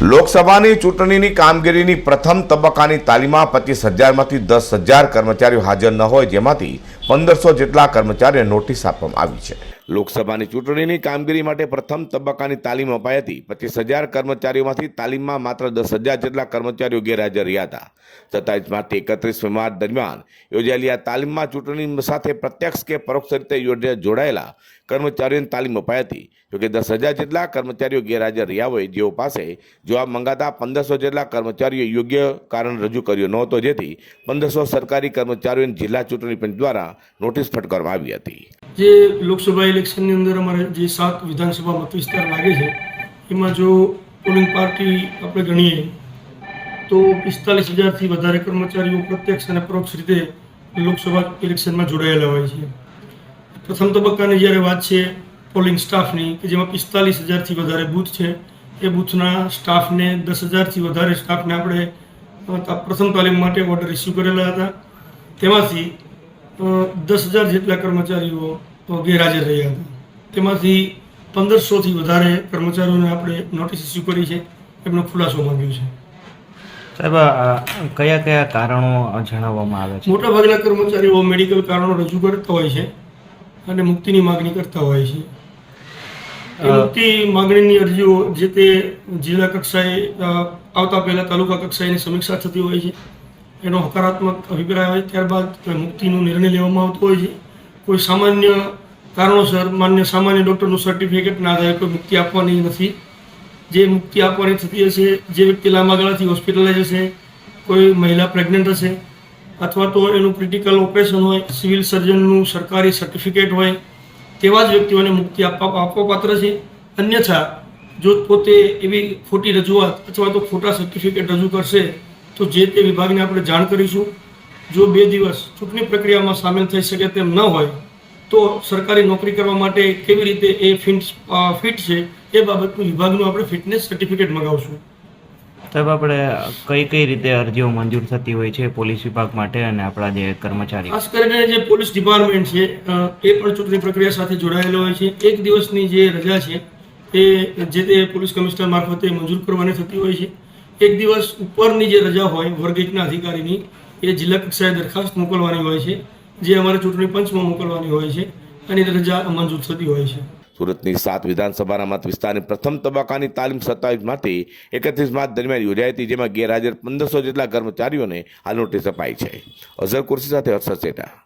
લોકસભાની ચૂંટણીની કામગીરીની પ્રથમ તબક્કાની તાલીમમાં પચીસ હજારમાંથી દસ હજાર કર્મચારીઓ હાજર ન હોય, જેમાંથી પંદરસો જેટલા કર્મચારીઓને નોટિસ આપવામાં આવી છે. લોકસભાની ચૂંટણીની કામગીરી માટે પ્રથમ તબક્કાની તાલીમ અપાઈ હતી. પચીસ હજાર કર્મચારીઓમાંથી તાલીમમાં માત્ર દસ હજાર જેટલા કર્મચારીઓ ગેરહાજર રહ્યા હતા. સત્તાવીસ માર્ચથી એકત્રીસ માર્ચ દરમિયાન યોજાયેલી આ તાલીમમાં ચૂંટણી સાથે પ્રત્યક્ષ કે પરોક્ષ રીતે જોડાયેલા કર્મચારીઓને તાલીમ અપાઈ હતી. જોકે દસ હજાર જેટલા કર્મચારીઓ ગેરહાજર રહ્યા હોય જેઓ પાસે જવાબ મંગાતા પંદરસો જેટલા કર્મચારીઓ યોગ્ય કારણ રજૂ કર્યો નહોતો, જેથી પંદરસો સરકારી કર્મચારીઓને જિલ્લા ચૂંટણી પંચ દ્વારા નોટિસ ફટકારવામાં આવી હતી. જે લોકસભા ઇલેક્શનની અંદર અમારે જે સાત વિધાનસભા મત વિસ્તાર લાગે છે, એમાં જો પોલિંગ પાર્ટી આપણે ગણીએ, તો પિસ્તાલીસ હજારથી વધારે કર્મચારીઓ પ્રત્યક્ષ અને પરોક્ષ રીતે લોકસભા ઇલેક્શનમાં જોડાયેલા હોય છે. પ્રથમ તબક્કાની જ્યારે વાત છે પોલિંગ સ્ટાફની, કે જેમાં પિસ્તાલીસ હજારથી વધારે બૂથ છે, એ બૂથના સ્ટાફને દસ હજારથી વધારે સ્ટાફને આપણે પ્રથમ તાલીમ માટે ઓર્ડર ઇસ્યુ કરેલા હતા. તેમાંથી અ, દસ હજાર જેટલા કર્મચારીઓ ગેરહાજર રહ્યા હતા. તેમાંથી પંદરસોથી વધારે કર્મચારીઓને આપણે નોટિસ ઇસ્યુ કરી છે. એમનો ખુલાસો માંગ્યો છે. સાહેબ કયા કયા કારણો જણાવવામાં આવે છે? મોટાભાગના કર્મચારીઓ મેડિકલ કારણો રજૂ કરતા હોય છે અને મુક્તિની માગણી કરતા હોય છે. મુક્તિ માગણીની અરજીઓ જે તે જિલ્લા કક્ષાએ આવતા પહેલા તાલુકા કક્ષાએની સમીક્ષા થતી હોય છે. એનો હકારાત્મક અભિપ્રાય હોય ત્યારબાદ મુક્તિનો નિર્ણય લેવામાં આવતો હોય છે. કોઈ સામાન્ય કારણોસર, માન્ય સામાન્ય ડૉક્ટરનું સર્ટિફિકેટના આધારે કોઈ મુક્તિ આપવાની નથી. જે મુક્તિ આપવાની થતી હશે, જે વ્યક્તિ લાંબા ગાળાથી હોસ્પિટલાઇઝ હશે, કોઈ મહિલા પ્રેગ્નન્ટ હશે, અથવા તો એનું ક્રિટિકલ ઓપરેશન હોય સિવિલ સર્જનનું સરકારી સર્ટિફિકેટ હોય, તેવા જ વ્યક્તિઓને મુક્તિ આપવા આપવા પાત્ર છે. અન્યથા, જો પોતે એવી ખોટી રજૂઆત અથવા તો ખોટા સર્ટિફિકેટ રજૂ કરશે તો જે તે વિભાગને આપણે જાણ કરીશું જો બે દિવસ ચૂંટણી પ્રક્રિયામાં સામેલ થઈ શકે તેમ ન હોય તો સરકારી નોકરી કરવા માટે કેવી રીતે એ ફિટ ફિટ છે એ બાબતનું વિભાગનું આપણે ફિટનેસ સર્ટિફિકેટ મગાવશું. સાહેબ આપણે કઈ કઈ રીતે અરજીઓ મંજૂર થતી હોય છે પોલીસ વિભાગ માટે અને આપણા જે કર્મચારી? ખાસ કરીને જે પોલીસ ડિપાર્ટમેન્ટ છે એ પણ ચૂંટણી પ્રક્રિયા સાથે જોડાયેલો હોય છે. એક દિવસની જે રજા છે એ જે તે પોલીસ કમિશનર મારફતે મંજૂર કરવાની થતી હોય છે. એક દિવસ ઉપરની જે રજા હોય વર્ગ અધિકારીની, એ જિલ્લા કક્ષાએ દરખાસ્ત મોકલવાની હોય છે, જે અમારે ચૂંટણી પંચમાં મોકલવાની હોય છે, અને રજા મંજૂર થતી હોય છે. સુરતની સાત વિધાનસભાના મત વિસ્તારની પ્રથમ તબક્કાની તાલીમ સત્તાવીસ માટે એકત્રીસ માર્ચ દરમિયાન યોજાઈ હતી, જેમાં ગેરહાજર પંદરસો જેટલા કર્મચારીઓને આ નોટિસ અપાઈ છે. અઝર કુર્સી સાથે હર્ષદ સેઠા.